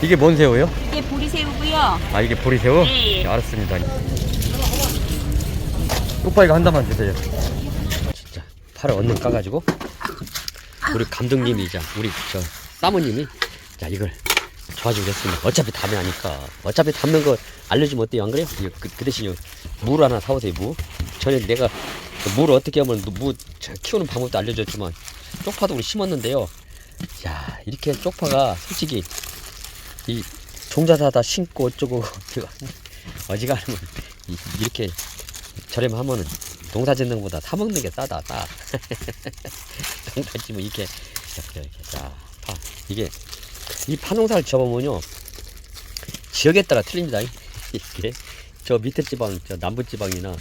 이게 뭔 새우예요? 이게 보리새우고요. 아 이게 보리새우? 네. 네, 알았습니다. 쪽파이가 한 단만 주세요. 진짜 팔을 얼른 까가지고 우리 감독님이 자 우리 저 사모님이 자 이걸 그랬습니다. 어차피 담에 하니까 어차피 담는 거 알려주면 어때요? 안 그래요? 그, 그 대신 물 하나 사오세요. 무. 전에 내가 그 물을 어떻게 하면 무 자, 키우는 방법도 알려줬지만 쪽파도 우리 심었는데요. 야 이렇게 쪽파가 솔직히 이 종자사다 심고 어쩌고 어지간하면 이- 이렇게 저렴하면은 농사 짓는 것보다 사 먹는 게 싸다 싸. 농사 짓면 이렇게 이렇게 이렇게. 자 파. 이게 이 파농사를 접으면요. 지역에 따라 틀립니다. 이게 저 밑에 지방 저 남부 지방이나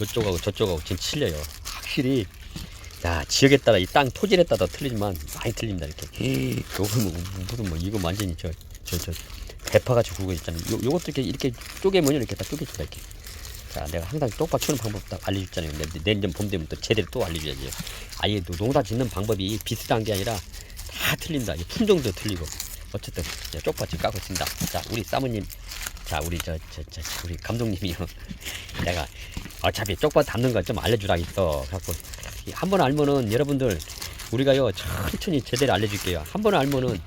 이쪽하고 저쪽하고 지금 틀려요. 확실히 야 지역에 따라 이 땅 토질에 따라 틀리지만 많이 틀립니다 이렇게. 요거 뭐 무슨 뭐 이거 완전히 저 저 저 대파같이 굵어 있잖아요. 요, 요것도 이렇게 이렇게 쪼개면 이렇게 다 쪼개준다 이렇게. 자 내가 항상 쪽파 키우는 방법 딱 알려줬잖아요. 근데 내년 봄 되면 또 제대로 또 알려줘야지. 아예 노- 농사 짓는 방법이 비슷한 게 아니라 다 틀린다. 이 품종도 틀리고. 어쨌든 지금 까고 있습니다. 자 우리 사모님. 자 우리 저 저저 우리 감독님이요. 내가 어차피 쪽파 담는 거 좀 알려주라 했어. 갖고 한 번 알면은 여러분들 우리가요 천천히 제대로 알려줄게요. 한 번 알면은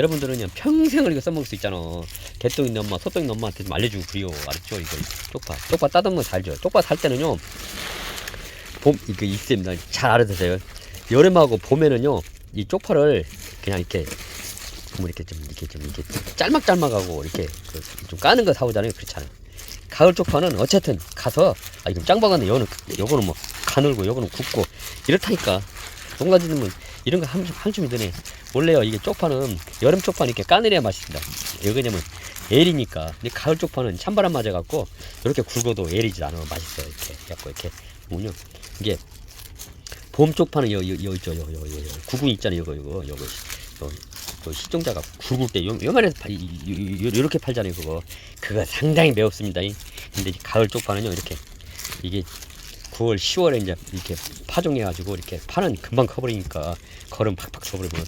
여러분들은 그냥 평생을 이거 써먹을 수 있잖아. 개똥 있는 엄마 소똥 있는 엄마한테 좀 알려주고 그래요. 알았죠? 이거 쪽파. 쪽파 따듬으면 살죠 쪽파 살 때는요 봄 이거 있습니다 잘 알아두세요. 여름하고 봄에는요 이 쪽파를 그냥 이렇게 뭐 이렇게 좀 이렇게 좀 이렇게 짤막짤막하고 이렇게 그 좀 까는 거 사오잖아요. 그렇잖아요. 가을 쪽파는 어쨌든 가서 아 이거 짱박았네. 요거는 요거는 뭐 가늘고 요거는 굵고 이렇다니까. 농가 짓는 이런 거 한, 한줌이 드네. 원래요 이게 쪽파는 여름 쪽파는 이렇게 까내려야 맛있습니다. 왜 그러냐면 애리니까. 근데 가을 쪽파는 찬바람 맞아갖고 이렇게 굵어도 애리지 않아 맛있어요. 이렇게 갖고 이렇게 보면요. 이게 봄 쪽파는 요, 요, 요 있죠. 요, 요, 요, 요. 구근 있잖아요. 요거 요거 요거. 요, 그 시종자가 굵을 때 요, 요만해서 파- 이- 이- 요, 요렇게 팔잖아요 그거. 그거 상당히 매웠습니다. 이. 근데 이 가을 쪽파는요 이렇게 이게 9월 10월에 이제 이렇게 파종해가지고 이렇게 파는 금방 커버리니까 걸음 팍팍 쳐버리면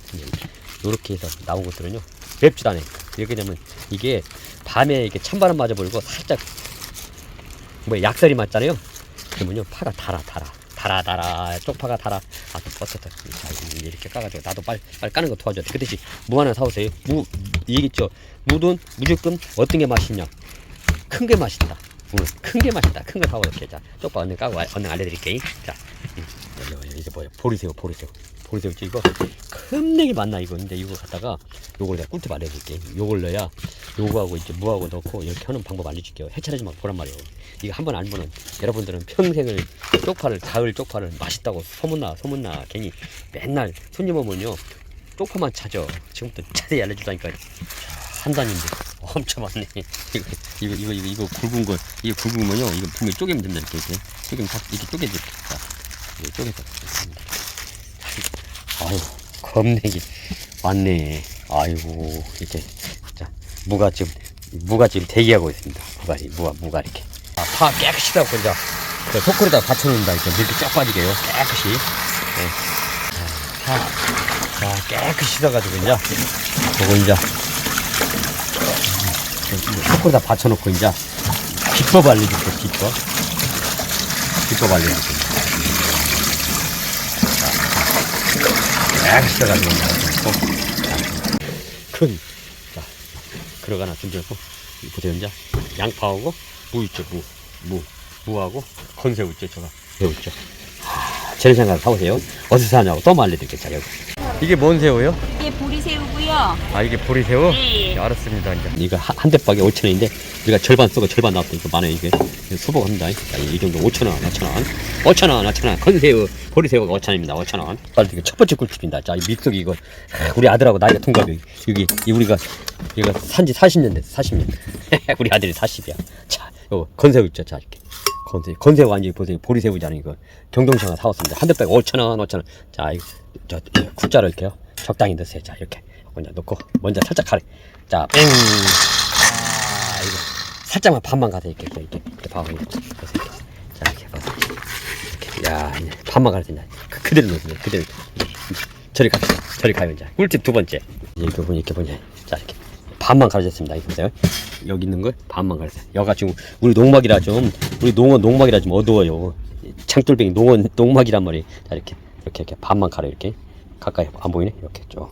요렇게 해서 나온 것들은요 맵지도 않아요 왜 그러냐면 이게 밤에 이렇게 찬바람 맞아버리고 살짝 뭐 약설이 맞잖아요. 그러면요 파가 달아 달아 달아 달아 쪽파가 달아. 아또 이거 이렇게 까가지고 나도 빨리 빨리 까는 거 도와줘야 돼그 대신 무 하나 사오세요. 무 얘기했죠? 무든 무조건 어떤 게 맛있냐? 큰 게 맛있다 큰 게 맛있다. 큰 거 사오 이렇게. 자 쪽파 얼른 까고 와- 얼른 알려드릴게 자 음, 여기, 여기, 이게 뭐야 보리새우 보리새우. 보리새우 이거 겁내게 많나 이거. 근데 이거 갖다가 요걸 내가 꿀팁 알려줄게 요걸 넣어야 요거하고 이제 무하고 넣고 이렇게 하는 방법 알려줄게요. 해체하지 말고 보란 말이에요. 이거 한번 알면은 여러분들은 평생을 쪽파를 가을 쪽파를 맛있다고 소문나 소문나. 괜히 맨날 손님 오면요. 쪽파만 찾아. 지금부터 자세히 알려주다니까. 한 단인데 엄청 많네. 이거 이거 이거 이거, 이거 굵은 거 이거 굵으면요? 이거 분명히 쪼개면 된다 이렇게 이렇게. 쪼개면 다 이렇게 쪼개져 자 이거 쪼개서 아유 겁내기. 왔네. 아이고 이렇게. 자 무가 지금 무가 지금 대기하고 있습니다. 무가 무가 무가 이렇게. 아, 파 깨끗이 닦고 이제 그 소쿠리다 받쳐놓는다. 이렇게 이렇게 쫙 빠지게요. 깨끗이. 네. 자, 파, 자 깨끗이 씻어가지고 이제 요거 이제 소쿠리다 받쳐놓고 이제 비법 알려줄게 비법. 비법 알려줄게 씻어가지고 이제 큰 자, 하나 준비하고 보세요 이제 양파하고 무 있죠 무, 무, 무하고 건새우 있죠 저가. 새우 있죠. 하, 재래장갑 사오세요. 어디서 사냐고 또 알려드릴게요 여기 이게 뭔 새우예요? 이게 보리새우고요. 아 이게 보리새우? 네. 알았습니다 이제. 이거 한, 한 대박에 5천 원인데 우리가 절반 쓰고 절반 나왔더 이거 많아요 이게 수복합니다. 자, 이, 이 정도 5천 원 5천 원. 5천 원 5천 원. 건새우 보리새우가 5천 원입니다 5천 원. 빨리 이거 첫 번째 꿀팁입니다. 자 이 믹서기 이거 하, 우리 아들하고 나이가 동갑이 여기 이 우리가 이거 산지 40년 됐어 40년. 우리 아들이 40이야. 자 이거 건새우 있죠 자 이렇게 건새우 건새우 완전히 보세요 보리 새우잖아요 이거 경동시장 사왔습니다. 한 대박에 5천 원 5천 원자 저 국자를 이렇게요. 적당히 넣으세요. 자 이렇게. 먼저 넣고 먼저 살짝 가래. 자 뺑. 아 이거. 살짝만 반만 가서 이렇게 이렇게 이렇게 봐 이렇게 보세요. 자 이렇게 봐서 이렇게. 야 이제 반만 가서 이제 그, 그대로 넣으세요. 그대로. 저리 갑시다. 저리 가요 이제. 꿀팁 두 번째. 이렇게 보니 이렇게 보니. 자 이렇게. 반만 갈아줬습니다. 이거 보세요. 여기 있는 걸 반만 갈았어요. 여가 지금 우리 농막이라 좀 우리 농원 농막이라 좀 어두워요. 장돌뱅이 농원 농막이란 말이. 자 이렇게 이렇게 이렇게 반만 갈아 이렇게 가까이 안 보이네. 이렇게 쭉.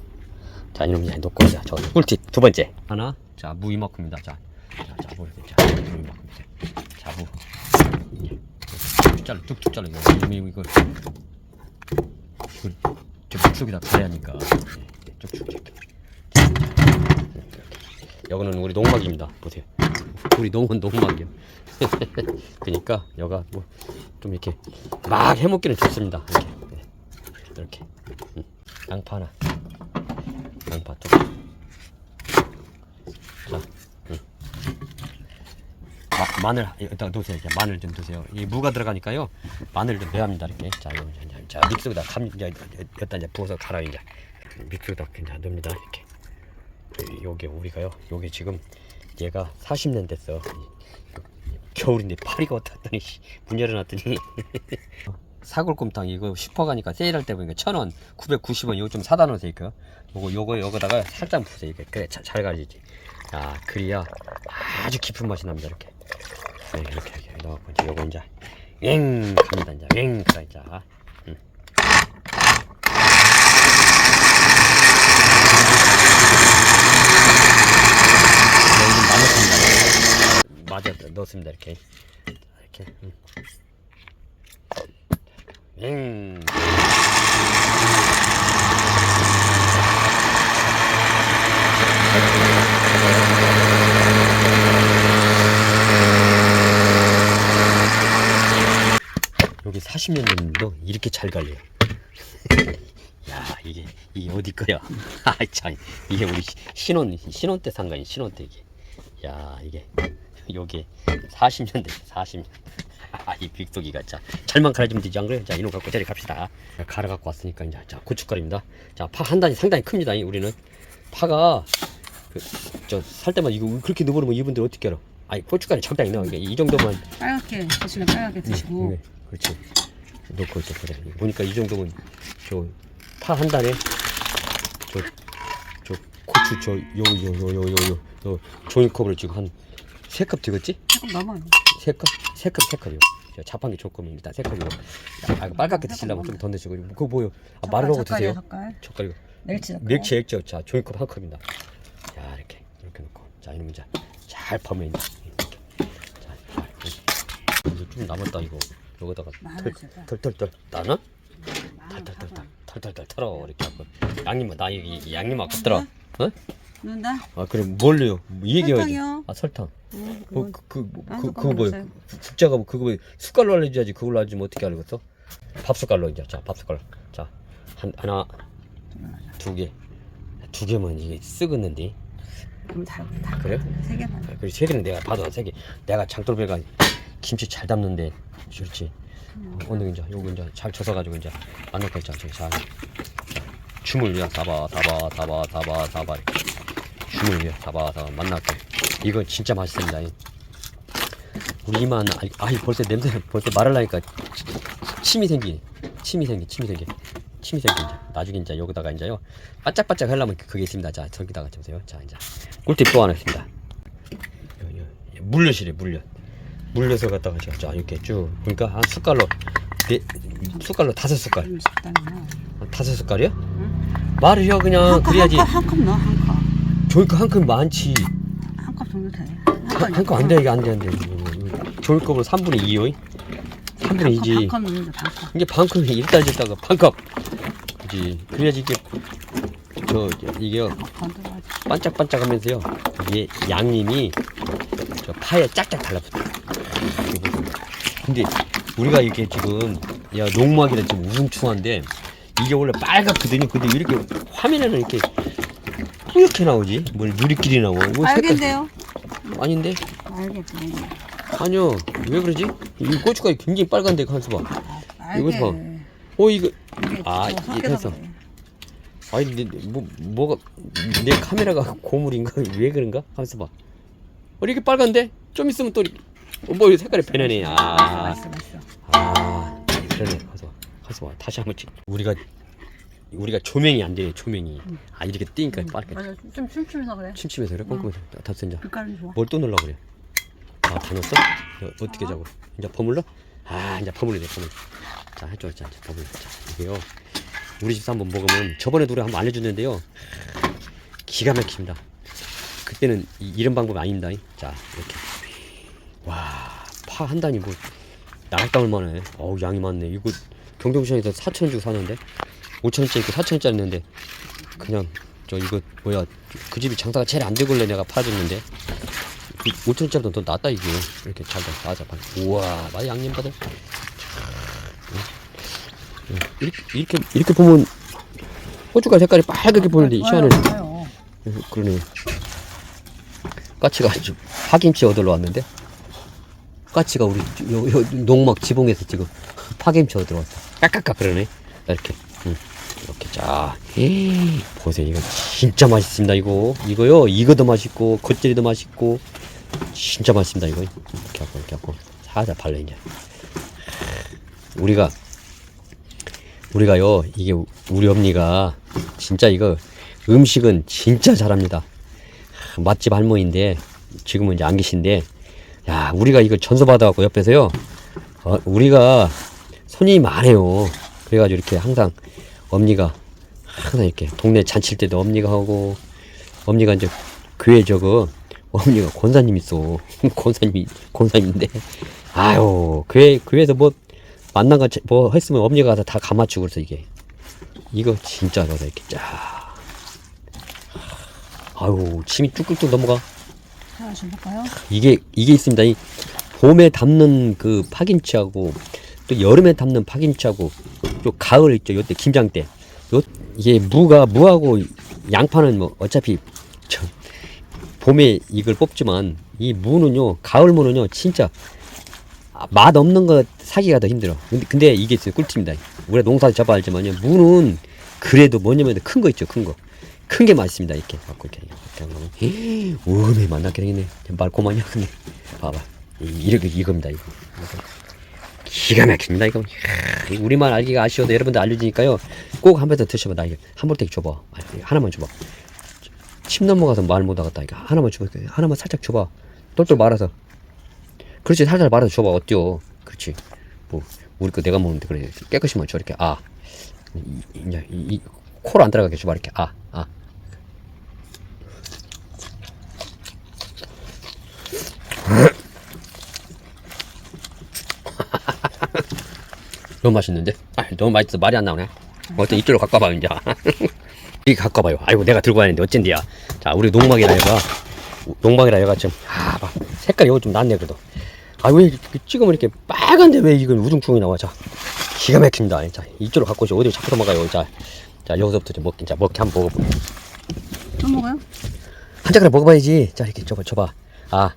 자 이놈 이제 놓고 자 저 꿀팁 두 번째 하나 자무 이만큼입니다. 자, 자, 자 무, 자, 무 이만큼. 자 무. 뚝뚝 잘라 뚝뚝 잘라 이거 이거 이거 이거 저 물속에다 가야 하니까 네, 쭉쭉 이렇게. 여기는 우리 농막입니다. 보세요. 우리 농은 농막이요. 그러니까 여가 뭐 좀 이렇게 막 해먹기는 좋습니다. 이렇게 네. 이렇게 음. 양파 하나, 양파 쪽. 자, 음. 마, 마늘 여기다 놓으세요. 이렇게 마늘 좀 드세요. 이 무가 들어가니까요. 마늘 좀 넣어야 합니다. 이렇게 자, 이제 자 믹스에다 감 이제 여기다 이제 부어서 갈아 이제 믹스에다 그냥 넣습니다. 이렇게. 요게 우리가요. 요게 지금 얘가 40년 됐어. 겨울인데 파리가 왔다더니 씨, 문 열어놨더니 사골곰탕 이거 슈퍼 가니까 세일할 때 보니까 천 원, 990원 이거 좀 사다 놓으세요. 요거 요거 여기다가 살짝 부세요. 이게 그래 자, 잘 가리지. 아 그래야 아주 깊은 맛이 납니다. 이렇게 네, 이렇게 이렇게 이제 요거 이제 윙 갑니다. 이제 윙 그래 이제. 음. 여기 많았습니다. 맞아 넣었습니다 이렇게 자, 이렇게 음. 윙 여기 40년 됐는데도 이렇게 잘 갈려요. 야 이게 이게 어디 거야? 아참 이게 우리 시- 신혼 신혼 때 산 거야 신혼 때 이게. 야 이게 요게 40년 됐어 40년. 아이 빅속이가 자 잘만 갈아주면 되지 안 그래? 자 이놈 갖고 저리 갑시다. 자, 갈아 갖고 왔으니까 이제 자 고춧가루입니다. 자파 한 단이 상당히 큽니다. 이 우리는 파가 그 저살 때만 이거 그렇게 넣어버리면 이분들 어떻게 알아? 아니 고춧가루 적당히 넣어. 이 정도만 빨갛게 드시면 빨갛게 드시고 네, 네, 그렇지. 놓고 이제 그래. 보니까 이 정도면 저 파 한 단에 저 저 고추 저 요 요 요 요 요요 종이컵으로 지금 한 세컵 되겠지? 조금 넘어요. 세 컵, 세 컵, 세 컵이요. 저 자판기 일단 세 컵이고. 아, 이거 빨갛게 드시려면 좀더 넣으시고. 그거 뭐요? 아, 말을 하고 드세요. 젓갈, 젓갈이고. 멸치 젓갈. 멸치 액젓, 자 종이컵 한 컵입니다. 자 이렇게 이렇게 넣고, 자 이러면 이제 잘 퍼면 이제 이렇게. 자, 잘. 이제 좀 남았다 이거. 여기다가 마늘 제가. 털털털 나나? 마늘 털털털. 털털털 털어 이렇게 하고 양님 나 여기 양님 아깝더라. 어? 넣는다? 아 그래 뭘로요? 얘기해야지. 설탕이요. 아 설탕. 응, 뭐, 그, 그, 안 그, 그거 뭐야? 국자가 뭐 그거 뭐 숟갈로 알려줘야지 그걸로 알려주면 어떻게 알겠어? 밥 숟갈로 이제 자밥 숟갈 자 한, 하나 두 개 두 개면 이게 쓰겠는데 그럼 다, 다 그래요? 세 개만. 그리고 세 개는 내가 봐도 세개 내가 장돌배가 김치 잘 담는데 그렇지 오늘 이제 요거 이제 잘 젖어가지고 이제 있잖아 저기 자 춤을 위해 사바 사바 사바 사바 사바 춤 사바 사바 만날게 이거 진짜 맛있습니다. 이. 우리 이만 아이, 아이 벌써 냄새 벌써 말하려니까 침이 생기네. 침이 생기 침이 생기. 침이 생기 이제. 나중에 이제 여기다가 이제요. 바짝바짝 하려면 그게 있습니다. 자 저기다가 보세요. 자 이제 꿀팁 또 하나 있습니다. 물엿이래 물엿. 물엿을 갖다가 자, 자 이렇게 쭉 그러니까 한 숟갈로 네 숟갈로 다섯 숟갈. 한 다섯 숟갈이요? 응? 말을 해 그냥 그래야지. 한 컵 넣어 한 컵. 종이컵 한컵 많지. 한 컵 정도 돼. 한 컵 안 돼 이게 안 돼 안돼. 종이컵으로 3분의 2요 3분의 2지. 한컵 넣는데 반 컵. 이게 반컵이 일단 줬다가 반컵. 그지 그래야지 이게 저 이게 건더가지. 반짝반짝하면서요. 이게 양님이 저 파에 짝짝 달라붙어. 근데 우리가 이렇게 지금 야 농막이라 지금 우중충한데 이게 원래 빨갛거든요. 근데 이렇게 화면에는 이렇게 뿌옇게 나오지 뭐 누리끼리 나오고 이거 색깔- 알겠네요. 아닌데 알겠네. 아니요 왜 그러지 이 고춧가루 굉장히 빨간데 가만있어 봐 이거 봐. 어 이거 아, 이게. 그래. 아니 내, 뭐 뭐가 내 카메라가 고물인가 왜 그런가 하면서 봐. 어 이렇게 빨간데 좀 있으면 또 이렇게- 어, 뭐 색깔이 변하네. 아, 맛있어 맛있어. 아 그러네. 가서 봐. 가서 봐. 다시 한번 찍. 우리가 우리가 조명이 안 돼요 조명이. 아 이렇게 뜨니까 빠르게. 맞아. 좀 춤추면서 그래. 침침해서 그래? 꼼꼼히 다 쓴자 빛깔은 좋아. 뭘또 넣으려 그래? 아 다녔어? 어, 어떻게 자고 이제 버물러? 아 이제 버물려 돼 버물려 자 해줘 자 이제 버물려 자 이게요. 우리 집사 한번 먹으면 저번에도 우리 한번 알려줬는데요. 기가 막힙니다. 그때는 이, 이런 방법 아닙니다. 자 이렇게. 와 파 한 단이 뭐 나갈 땅을 만해. 어우 양이 많네. 이거 경동시장에서 4천원 주고 사는데 5천원짜리 있고 4천원짜리 있는데 그냥 저 이거 뭐야 그 집이 장사가 제일 안 되길래 내가 파줬는데 5천원짜리도 더 낫다 이게. 이렇게 잘 나자 봐 우와 많이 양념 받아. 이렇게 이렇게 이렇게 보면 호주가 색깔이 빨갛게 보이는데 이 좋아요. 그러네. 까치가 좀 파김치 얻으러 왔는데? 까치가 우리 요, 요 농막 지붕에서 지금 파김치 얻으러 왔어 까까까 그러네. 이렇게. 응. 자 에이, 보세요. 이거 진짜 맛있습니다 이거. 이거요. 이거도 맛있고 겉절이도 맛있고. 진짜 맛있습니다 이거. 이렇게 하고 이렇게 하고. 살살 발라 이제 우리가 우리가요 이게 우리 엄니가 진짜 이거 음식은 진짜 잘합니다. 맛집 할머니인데 지금은 이제 안 계신데 야 우리가 이거 전서 받아갖고 옆에서요 어, 우리가 손님이 많아요. 그래가지고 이렇게 항상 엄니가 항상 이렇게 동네 잔칠 때도 엄니가 하고 엄니가 이제 교회 저거 엄니가 권사님 있어. 권사님이 권사님인데. 아유 교회 교회에서 뭐 만난 거뭐 했으면 엄니가 가서 다 감아주고 그래서 이게. 이거 진짜 저다 이렇게 쫙. 아유 침이 뚝뚝뚝 넘어가. 하나 좀 볼까요? 이게 이게 있습니다. 이 봄에 담는 그 파김치하고 또 여름에 담는 파김치하고 또 가을 있죠. 요때 김장 때. 요 이게 무가 무하고 양파는 뭐 어차피 저 봄에 이걸 뽑지만 이 무는요 가을 무는요 진짜 아, 맛 없는 거 사기가 더 힘들어. 근데, 근데 이게 있어요 꿀팁입니다. 우리가 농사 잡아 알지만요 무는 그래도 뭐냐면 큰 거 있죠 큰 거. 큰 게 맛있습니다 이렇게 갖고 이렇게 이렇게 하면 오메 만나게 생겼네 말 고만이야 근데 봐봐 이- 이렇게 이겁니다 이거. 기가 막힙니다. 이거 이거 우리만 알기가 아쉬워도 여러분들 알려주니까요. 꼭 한 번 더 드셔봐 나 이거. 한 볼때 줘봐. 아, 하나만 줘봐. 침 넘어가서 말 못하겠다 이거. 하나만 줘봐 하나만 살짝 줘봐. 똘똘 말아서. 그렇지 살살 말아서 줘봐 어때요? 그렇지. 뭐 우리 거 내가 먹는데 그래. 깨끗이만 줘 이렇게 아. 이, 이제 이, 이, 코로 안 들어가게 줘봐 이렇게. 아 아. 너무 맛있는데? 아, 너무 맛있어 말이 안 나오네. 어때 이쪽으로 갖고 와봐 이제. 이 갖고 와봐요. 아이고 내가 들고 왔는데 어쩐디야. 자 우리 농막이라 얘가 농막이라 얘가 좀 아, 봐. 색깔이 이거 좀 낫네 그래도. 아왜 이렇게 찍으면 이렇게 빨간데 왜 이건 우중충이 나와? 자 기가 막힙니다. 자 이쪽으로 갖고 오시 어디 자꾸 도망가요. 자, 자 여기서부터 좀 먹긴 자 먹기 한번 먹어보. 좀 먹어요? 한 짝을 먹어봐야지. 자, 이렇게 줘봐, 줘봐. 아,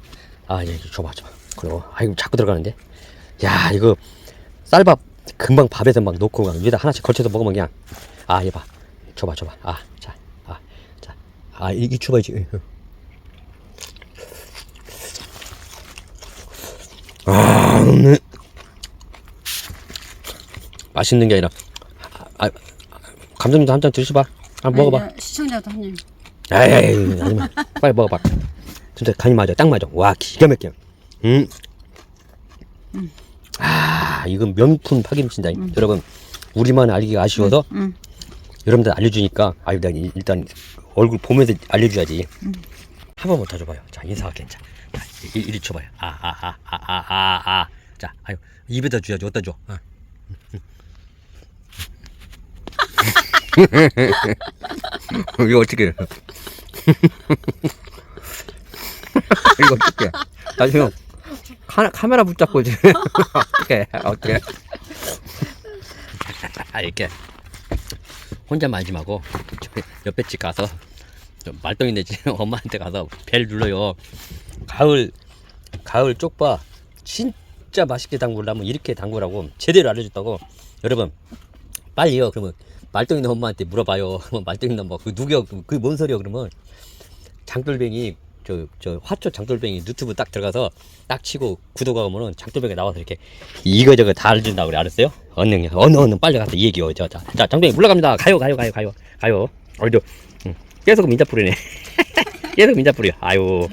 아, 이렇게 줘봐, 줘봐. 그리고, 아이고, 자꾸 들어가는데. 야, 이거, 쌀밥, 금방 밥에서 막 놓고, 그냥 위에다 하나씩 걸쳐서 먹으면 그냥, 아, 얘 봐. 줘봐, 줘봐. 아, 자, 아, 자. 아, 이게 줘봐야지. 아, 음. 맛있는 게 아니라, 아, 아, 감독님도 한 잔 드셔봐. 한번 먹어봐. 아니, 시청자도 한 입. 에이, 아니면 빨리 먹어봐. 진짜 간이 맞아, 딱 맞아. 와, 기가 막혀. 음. 아, 이건 명품 파김치다. 여러분, 우리만 알기가 아쉬워서 응. 여러분들 알려주니까, 아유, 나 일단 얼굴 보면서 알려줘야지. 한 번만 더 줘봐요. 자, 인사할게. 자, 자, 이- 이리 줘봐요. 아, 아, 아, 아, 아, 아, 아. 자, 아유, 입에다 줘야지. 어디다 줘? 어. 이거 어떻게 해? 이거 어떻게? 나중에 카메라, 카메라 붙잡고 이제. 어떻게 어떻게 이렇게 혼자 말지 말고 옆에 집 가서 저 말똥이네 집 엄마한테 가서 벨 눌러요. 가을 가을 쪽파 진짜 맛있게 담그려면 이렇게 담그라고 제대로 알려줬다고. 여러분 빨리요. 그러면 말똥이네 엄마한테 물어봐요. 그러면 말똥이네 엄마 그 누구야 그뭔 소리야 그러면 장돌뱅이 저, 저 화초 장돌뱅이 유튜브 딱 들어가서 딱 치고 구독하면은 장돌뱅이 나와서 이렇게 이거저거 다 알려준다고 그래. 알았어요? 언능 어느 어느 빨리 가서 이 얘기요 자, 자, 자 장돌뱅이 물러갑니다. 가요 가요 가요 가요. 가요. 어이도. 응. 계속 민자 뿌리네. 계속 민자 뿌려 아유